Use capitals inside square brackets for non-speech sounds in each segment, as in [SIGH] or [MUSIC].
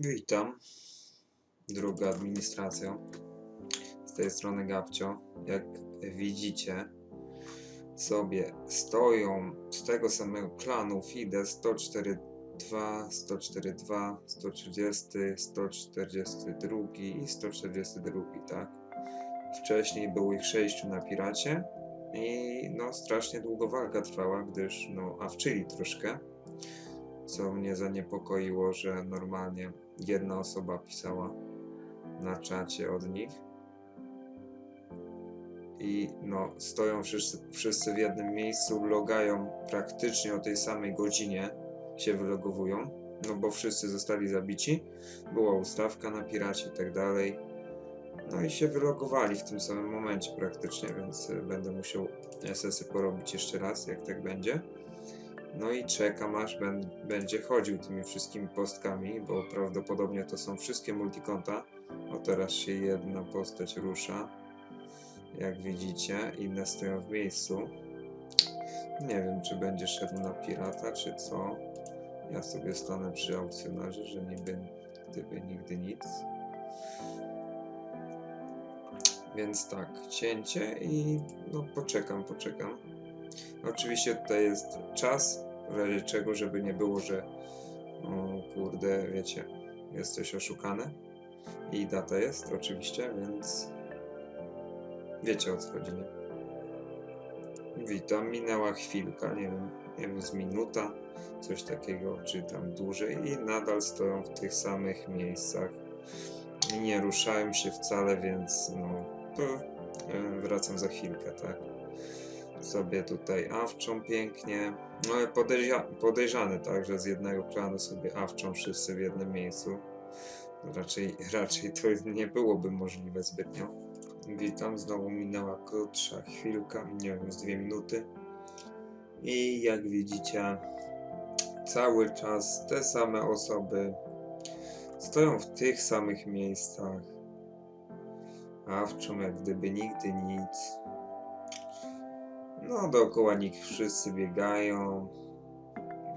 Witam, druga administracja. Z tej strony Gabcio. Jak widzicie, sobie stoją z tego samego klanu FIDE 104.2, 104.2, 130, 142 i 142, tak? Wcześniej było ich sześciu na piracie i no strasznie długo walka trwała, gdyż no awczyli troszkę co mnie zaniepokoiło, że normalnie jedna osoba pisała na czacie od nich. I no, stoją wszyscy, wszyscy w jednym miejscu, logają praktycznie o tej samej godzinie, się wylogowują, no bo wszyscy zostali zabici, była ustawka na piracie i tak dalej. No i się wylogowali w tym samym momencie praktycznie, więc y, będę musiał SS-y porobić jeszcze raz, jak tak będzie. No i czekam aż ben, będzie chodził tymi wszystkimi postkami, bo prawdopodobnie to są wszystkie multikonta. O teraz się jedna postać rusza. Jak widzicie, inne stoją w miejscu. Nie wiem, czy będzie szedł na pirata, czy co. Ja sobie stanę przy aukcjonarze, że niby gdyby nigdy nic. Więc tak, cięcie i no poczekam, poczekam. Oczywiście tutaj jest czas, w razie czego, żeby nie było, że o kurde, wiecie, jesteś oszukany. I data jest oczywiście, więc wiecie o co chodzi, nie? Witam, minęła chwilka, nie wiem, nie wiem, z minuta, coś takiego, czy tam dłużej i nadal stoją w tych samych miejscach. Nie ruszają się wcale, więc no, to e, wracam za chwilkę, tak? Sobie tutaj awczą pięknie. No ale podejrza podejrzany tak, że z jednego klanu sobie awczą wszyscy w jednym miejscu. Raczej, [LAUGHS] raczej to nie byłoby możliwe zbytnio. Witam, znowu minęła krótsza chwilka, nie wiem, z dwie minuty. I jak widzicie, cały czas te same osoby stoją w tych samych miejscach. Awczą jak gdyby nigdy nic. No, dookoła nich wszyscy biegają.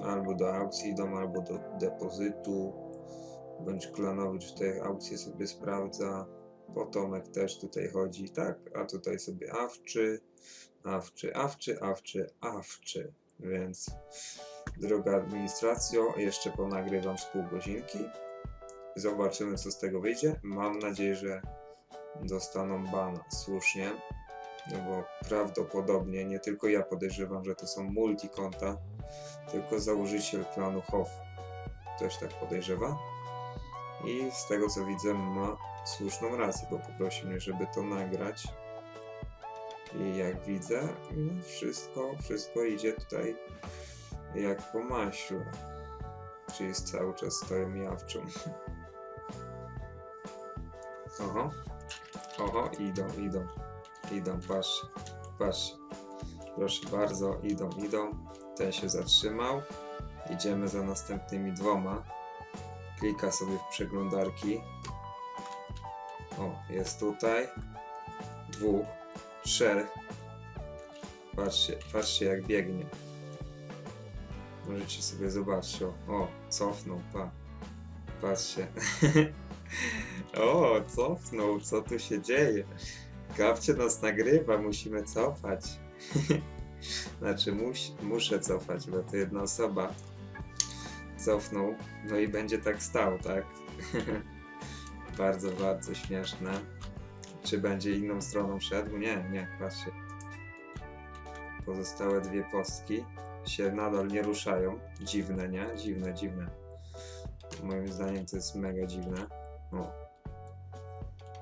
Albo do aukcji idą, albo do depozytu. Bądź Klanowicz te aukcje sobie sprawdza. Potomek też tutaj chodzi, tak? A tutaj sobie awczy, awczy, awczy, awczy, awczy. Więc droga administracjo, jeszcze ponagrywam z pół godzinki. Zobaczymy, co z tego wyjdzie. Mam nadzieję, że dostaną bana słusznie. No bo prawdopodobnie nie tylko ja podejrzewam, że to są multikonta, tylko założyciel klanu Hoff też tak podejrzewa. I z tego co widzę ma słuszną rację, bo poprosił mnie, żeby to nagrać. I jak widzę, no wszystko, wszystko idzie tutaj jak po maśle. Czyli cały czas stoją jawczą. [LAUGHS] Oho, oho, idą, idą. Idą, patrz, patrz. Proszę bardzo, idą, idą. Ten się zatrzymał. Idziemy za następnymi dwoma. Klika sobie w przeglądarki. O, jest tutaj. Dwóch, trzech. Patrzcie, patrzcie jak biegnie. Możecie sobie zobaczyć. O, o cofnął, pa. Patrzcie. [LAUGHS] o, cofnął, co tu się dzieje? Gabcie nas nagrywa, musimy cofać. [LAUGHS] znaczy, mus, muszę cofać, bo to jedna osoba cofnął, no i będzie tak stał, tak? [LAUGHS] bardzo, bardzo śmieszne. Czy będzie inną stroną szedł? Nie, nie, patrzcie. Pozostałe dwie postki się nadal nie ruszają. Dziwne, nie? Dziwne, dziwne. Moim zdaniem to jest mega dziwne. O,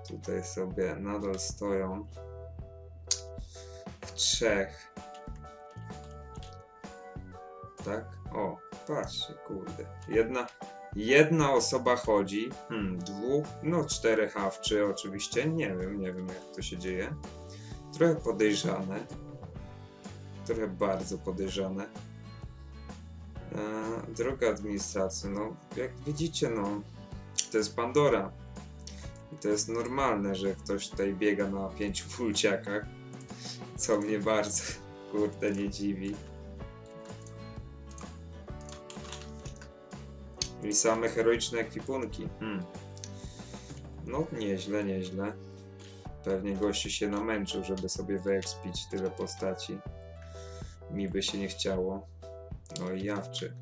tutaj sobie nadal stoją w trzech. Tak? O, patrzcie, kurde. Jedna, jedna osoba chodzi, hmm, dwóch, no czterech awczy oczywiście, nie wiem, nie wiem jak to się dzieje. Trochę podejrzane. Trochę bardzo podejrzane. Eee, droga administracja, no jak widzicie, no to jest Pandora. I to jest normalne, że ktoś tutaj biega na pięciu fulciakach, co mnie bardzo, [LAUGHS] kurde, nie dziwi. I same heroiczne ekwipunki. Hmm. No, nieźle, nieźle. Pewnie gościu się namęczył, żeby sobie wyekspić tyle postaci. Mi by się nie chciało. No i jawczy.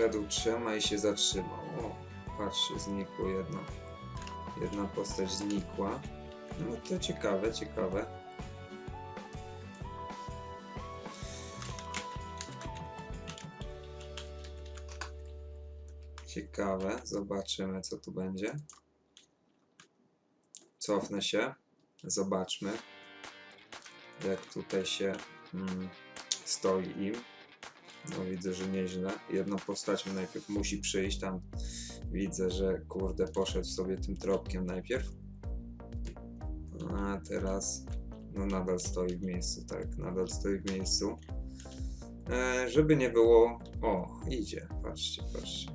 Szedł trzema i się zatrzymał. O, patrzcie, znikło jedno. Jedna postać znikła. No to ciekawe, ciekawe. Ciekawe, zobaczymy co tu będzie. Cofnę się, zobaczmy jak tutaj się mm, stoi im. No widzę, że nieźle. Jedną postacią najpierw musi przyjść, tam widzę, że kurde poszedł sobie tym tropkiem najpierw. A teraz no nadal stoi w miejscu, tak, nadal stoi w miejscu. E, żeby nie było... O, idzie, patrzcie, patrzcie.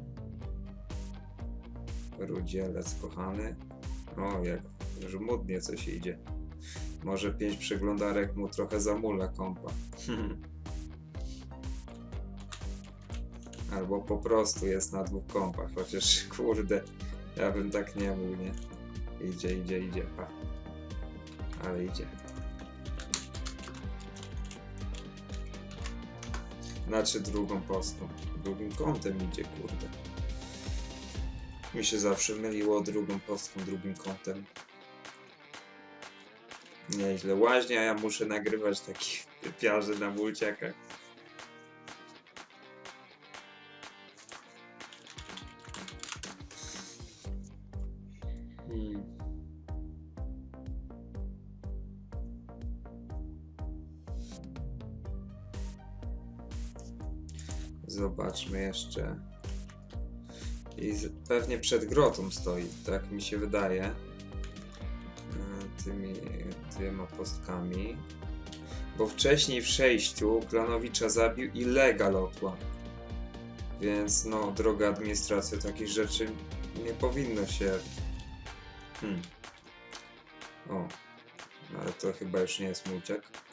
Rudzielec kochany. O, jak żmudnie coś idzie. Może pięć przeglądarek mu trochę zamula kompa. [LAUGHS] Albo po prostu jest na dwóch kompach, chociaż [LAUGHS] kurde, ja bym tak nie mówił, nie? Idzie, idzie, idzie, pa. Ale idzie. Znaczy drugą postą. Drugim kątem idzie, kurde. Mi się zawsze myliło drugą postką, drugim kątem. Nieźle. Łaźnia, ja muszę nagrywać takich typiarzy na mulciakach. Zobaczmy jeszcze. I pewnie przed grotą stoi, tak mi się wydaje. E, Tymi dwiema postkami. Bo wcześniej w przejściu Klanowicza zabił i Lega lotła. Więc no, droga administracja takich rzeczy nie powinno się. Hmm. O, ale to chyba już nie jest mulciak. E,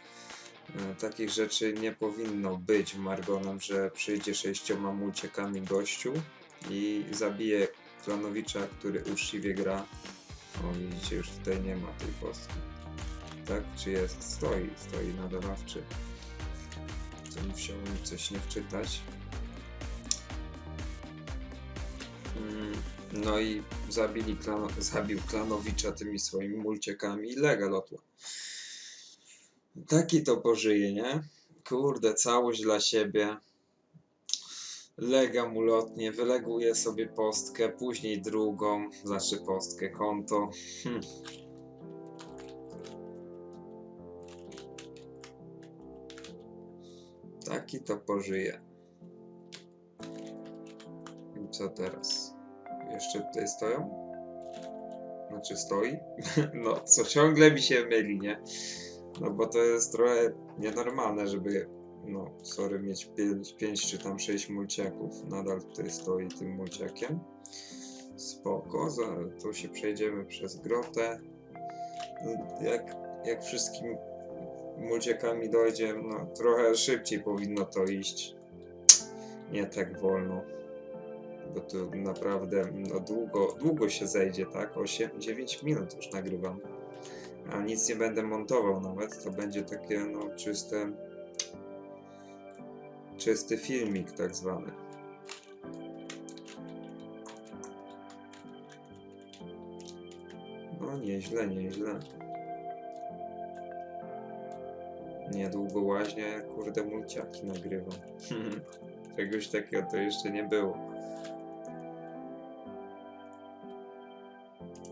Takich rzeczy nie powinno być w Margonem, że przyjdzie sześcioma mulciakami gościu i zabije Klanowicza, który uczciwie gra. O, widzicie, już tutaj nie ma tej postki. Tak? Czy jest? Stoi, stoi na dolawczy. To musiałem coś nie wczytać. Mm, No i zabili klano, zabił Klanowicza tymi swoimi mulciakami i Lega lotła. Taki to pożyje, nie? Kurde, całość dla siebie. Lega mu lotnie, wyleguje sobie postkę, później drugą, znaczy postkę, konto. Hm. Taki to pożyje. I co teraz? Jeszcze tutaj stoją? Znaczy stoi? [LAUGHS] No, co ciągle mi się myli, nie? No bo to jest trochę nienormalne, żeby, no, sorry, mieć 5, 5 czy tam 6 mulciaków. Nadal tutaj stoi tym mulciakiem. Spoko, za, tu się przejdziemy przez grotę. Jak, jak wszystkim mulciakami dojdzie, no trochę szybciej powinno to iść. Nie tak wolno. Bo tu naprawdę no, długo, długo się zejdzie, tak? 8-9 minut już nagrywam a nic nie będę montował nawet, to będzie takie no czyste czysty filmik tak zwany. No nieźle, nieźle. Niedługo łaźnie, kurde mulciaki nagrywam. [LAUGHS] Czegoś takiego to jeszcze nie było.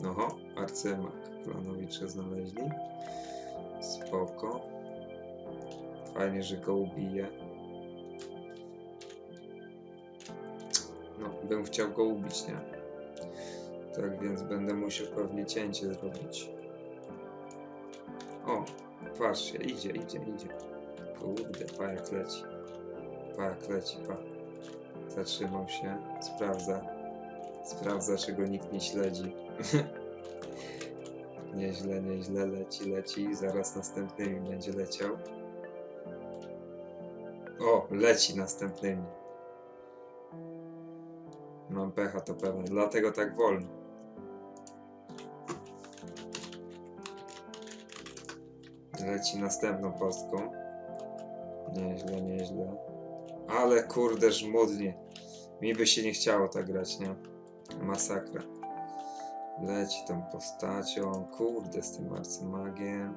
Oho, arcymak. Planowicze znaleźli. Spoko. Fajnie, że go ubije. No, bym chciał go ubić, nie? Tak więc będę musiał pewnie cięcie zrobić. O, patrzcie, idzie, idzie, idzie. Kurde, pa jak leci. Pa jak leci, pa. Zatrzymał się, sprawdza. Sprawdza, czy go nikt nie śledzi. [LAUGHS] Nieźle, nieźle, leci, leci. Zaraz następnymi będzie leciał. O, leci następnymi. Mam pecha, to pewne. Dlatego tak wolno. Leci następną postką. Nieźle, nieźle. Ale kurde, żmudnie. Mi by się nie chciało tak grać, nie? Masakra. Leci tą postacią. Kurde, z tym arcymagiem.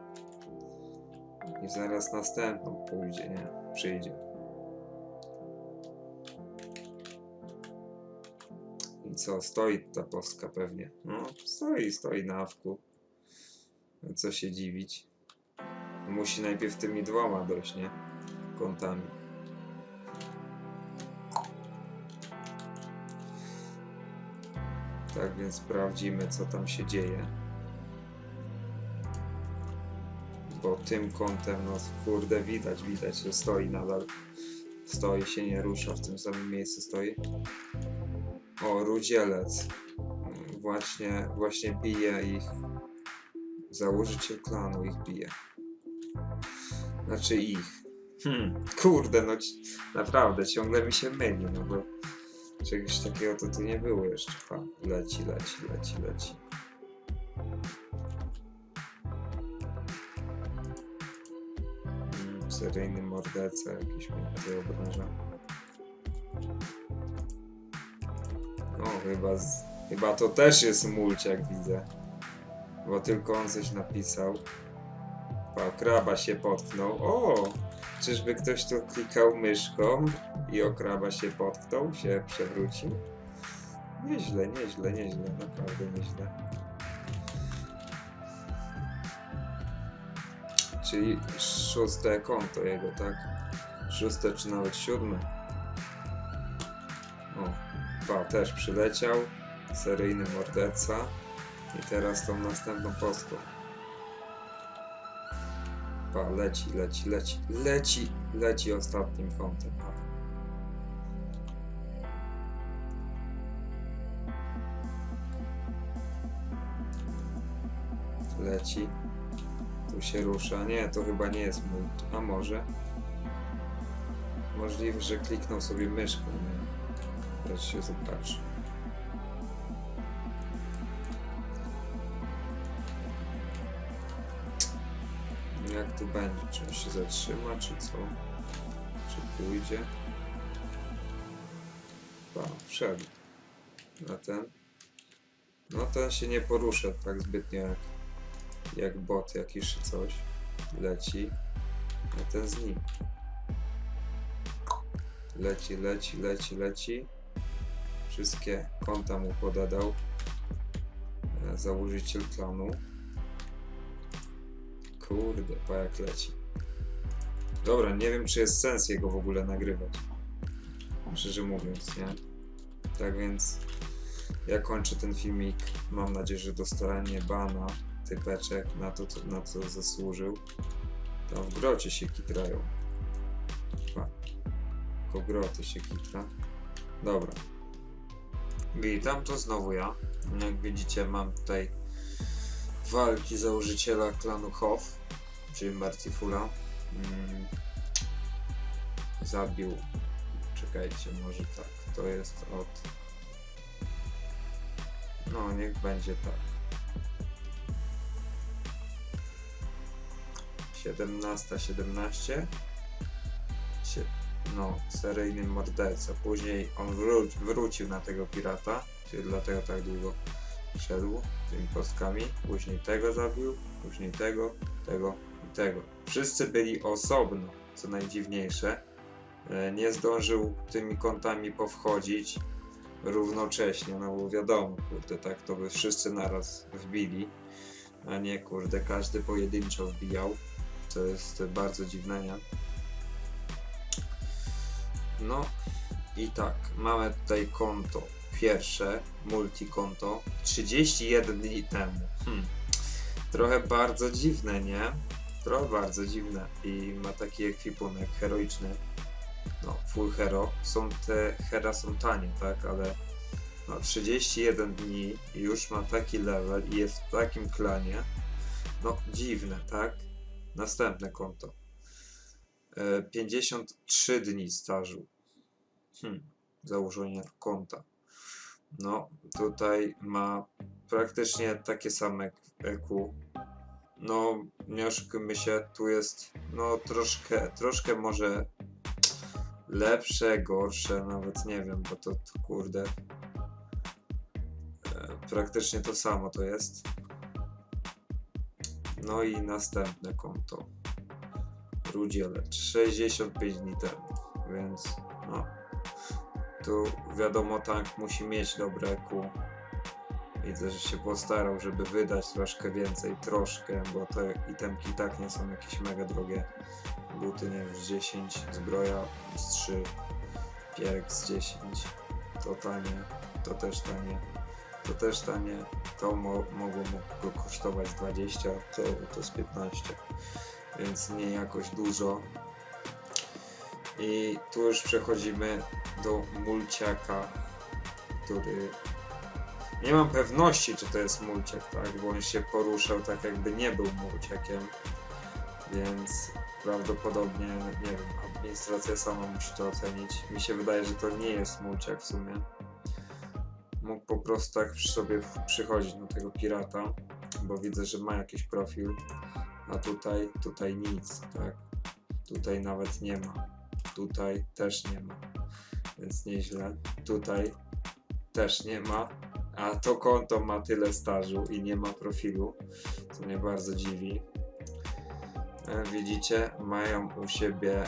I zaraz następną pójdzie, nie? Przyjdzie. I co, stoi ta postka pewnie. No, stoi, stoi na awku. No, Co się dziwić. Musi najpierw tymi dwoma dojść, nie? Kątami. Tak więc sprawdzimy, co tam się dzieje. Bo tym kątem, no kurde, widać, widać, że stoi nadal. Stoi, się nie rusza, w tym samym miejscu stoi. O, rudzielec. Właśnie, właśnie bije ich. Założyciel klanu ich bije. Znaczy ich. Hmm, kurde, no naprawdę, ciągle mi się myli, no bo czegoś takiego to tu nie było jeszcze. Ha, leci, leci, leci, leci. Mm, seryjny morderca jakiś mnie wyobraża. O, chyba, z, chyba to też jest mulciak, widzę. Bo tylko on coś napisał. Pa, kraba się potknął. O! Czyżby ktoś tu klikał myszką i o kraba się potknął, się przewrócił? Nieźle, nieźle, nieźle, naprawdę nieźle. Czyli szóste konto jego, tak? Szóste czy nawet siódme. O, pa, też przyleciał. Seryjny morderca. I teraz tą następną postą. Leci, leci, leci, leci, leci ostatnim kątem. Leci. Tu się rusza. Nie, to chyba nie jest mój. A może? Możliwe, że kliknął sobie myszką. Nie? Się zobaczy. Jak tu będzie? Czy on się zatrzyma, czy co? Czy pójdzie? Pa, wszedł. Na ten. No ten się nie porusza tak zbytnio jak, jak bot jakiś czy coś. Leci. A ten z nim. Leci, leci, leci, leci. Wszystkie konta mu podadał. E, Założyciel klanu. Kurde, pa jak leci. Dobra, nie wiem czy jest sens jego w ogóle nagrywać. Szczerze mówiąc, nie? Tak więc ja kończę ten filmik. Mam nadzieję, że dostanie bana typeczek na to, na co zasłużył. Tam w grocie się kitrają. Pa. Kogroty się kitra. Dobra. Witam, to znowu ja. Jak widzicie, mam tutaj walki założyciela klanu Hoff, czyli Mercifula. Mm. Zabił. Czekajcie, może tak. To jest od. No, niech będzie tak. 17, 17. Sie- No, seryjny morderca. Później on wró- wrócił na tego pirata, czyli dlatego tak długo szedł tymi kostkami. Później tego zabił, później tego, tego tego. Wszyscy byli osobno, co najdziwniejsze. E, Nie zdążył tymi kątami powchodzić równocześnie, no bo wiadomo, kurde, tak to by wszyscy naraz wbili, a nie kurde, każdy pojedynczo wbijał. To jest bardzo dziwne, nie? No i tak, mamy tutaj konto pierwsze, multikonto, 31 dni temu. Hmm. Trochę bardzo dziwne, nie? Trochę bardzo dziwne i ma taki ekwipunek heroiczny. No, full hero. Są te hera są tanie, tak, ale no, 31 dni już ma taki level i jest w takim klanie. No, dziwne, tak? Następne konto. E, 53 dni stażu. Hmm, założenia konta. No, tutaj ma praktycznie takie same EQ. No, nie oszukujmy się, tu jest no troszkę, troszkę może lepsze, gorsze, nawet nie wiem, bo to, to kurde. E, praktycznie to samo to jest. No i następne konto. Rudzielecz 65 dni temu, więc no. Tu wiadomo tank musi mieć dobre EQ. Widzę, że się postarał, żeby wydać troszkę więcej, troszkę, bo te itemki i tak nie są jakieś mega drogie. Buty nie wiem, z 10, zbroja z 3, pierek z 10, to tanie, to też tanie, to też tanie, to mo mogło go kosztować 20, to, to z 15, więc nie jakoś dużo. I tu już przechodzimy do mulciaka, który nie mam pewności, czy to jest mulciak, tak? Bo on się poruszał tak, jakby nie był mulciakiem. Więc prawdopodobnie, nie wiem, administracja sama musi to ocenić. Mi się wydaje, że to nie jest mulciak w sumie. Mógł po prostu tak sobie przychodzić na tego pirata, bo widzę, że ma jakiś profil. A tutaj, tutaj nic, tak? Tutaj nawet nie ma. Tutaj też nie ma. Więc nieźle. Tutaj też nie ma. A to konto ma tyle stażu i nie ma profilu, co mnie bardzo dziwi. E, Widzicie, mają u siebie e,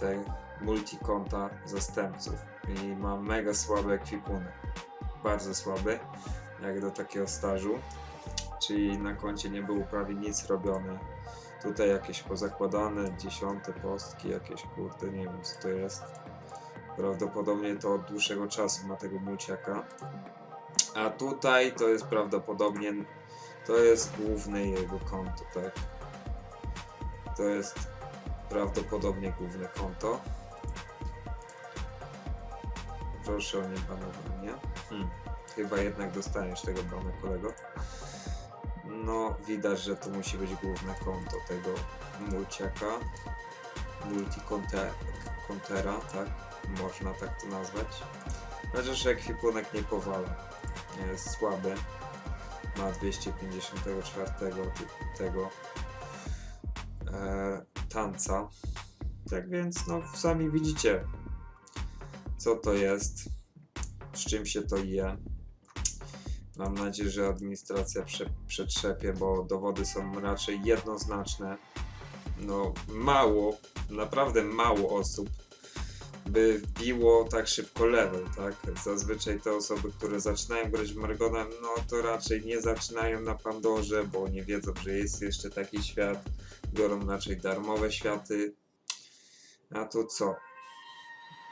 te multikonta zastępców i ma mega słaby ekwipunek. Bardzo słaby, jak do takiego stażu. Czyli na koncie nie było prawie nic robione. Tutaj jakieś pozakładane, dziesiąte postki, jakieś kurde, nie wiem co to jest. Prawdopodobnie to od dłuższego czasu ma tego mulciaka. A tutaj to jest prawdopodobnie, to jest główne jego konto, tak? To jest prawdopodobnie główne konto. Proszę o niebanowanie. Hmm. Chyba jednak dostaniesz tego bana kolego. No, widać, że to musi być główne konto tego mulciaka. Multikontera, tak? Można tak to nazwać. Chociaż ekwipunek nie powala. Słaby. Ma 254 ty- tego e, tanca. Tak więc, no, sami widzicie, co to jest, z czym się to je. Mam nadzieję, że administracja prze, przetrzepie, bo dowody są raczej jednoznaczne. No, mało, naprawdę mało osób by wbiło tak szybko level, tak? Zazwyczaj te osoby, które zaczynają grać w Margona, no to raczej nie zaczynają na Pandorze, bo nie wiedzą, że jest jeszcze taki świat. Biorą raczej darmowe światy. A tu co?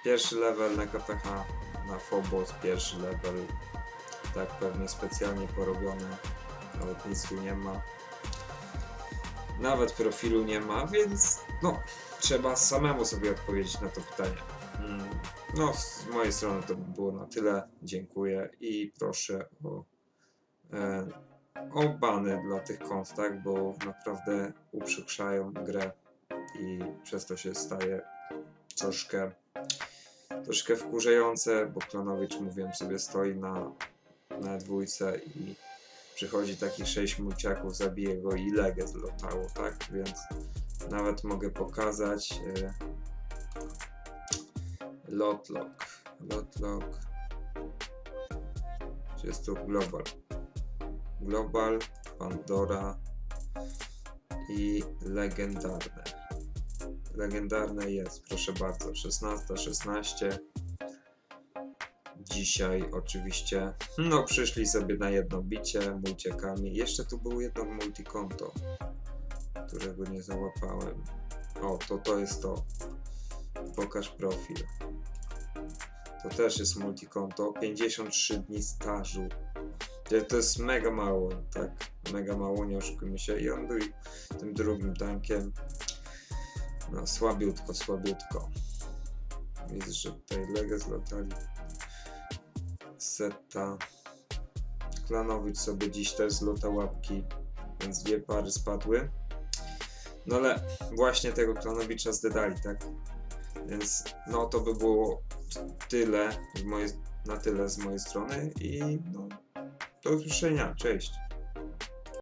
Pierwszy level na KPH, na Phobos, pierwszy level. Tak pewnie specjalnie porobione. Nawet nic tu nie ma. Nawet profilu nie ma, więc no, trzeba samemu sobie odpowiedzieć na to pytanie. No, z mojej strony to by było na tyle. Dziękuję i proszę o, e, o bany dla tych kont, tak, bo naprawdę uprzykrzają grę i przez to się staje troszkę, troszkę wkurzające, bo Klanowicz, mówiłem sobie, stoi na, na dwójce i przychodzi takich sześć mulciaków, zabije go i legę zlotało, tak, więc nawet mogę pokazać e, Lotlock. Lotlock. Czy jest to Global? Global, Pandora i legendarne. Legendarne jest, proszę bardzo, 16, 16. Dzisiaj oczywiście, no przyszli sobie na jedno bicie multiakami. Jeszcze tu było jedno multikonto, którego nie załapałem. O, to to jest to. Pokaż profil. To też jest multikonto. 53 dni stażu. To- jest mega mało, tak. Mega mało, nie oszukujmy się. I on był tym drugim tankiem. No, słabiutko, słabiutko. Widzę, że tutaj Legę zlatali. Seta. Klanowicz sobie dziś też zlota łapki. więc dwie pary spadły. No ale właśnie tego Klanowicza zdedali, tak? Więc no to by było tyle z mojej, na tyle z mojej strony i no, do usłyszenia, cześć.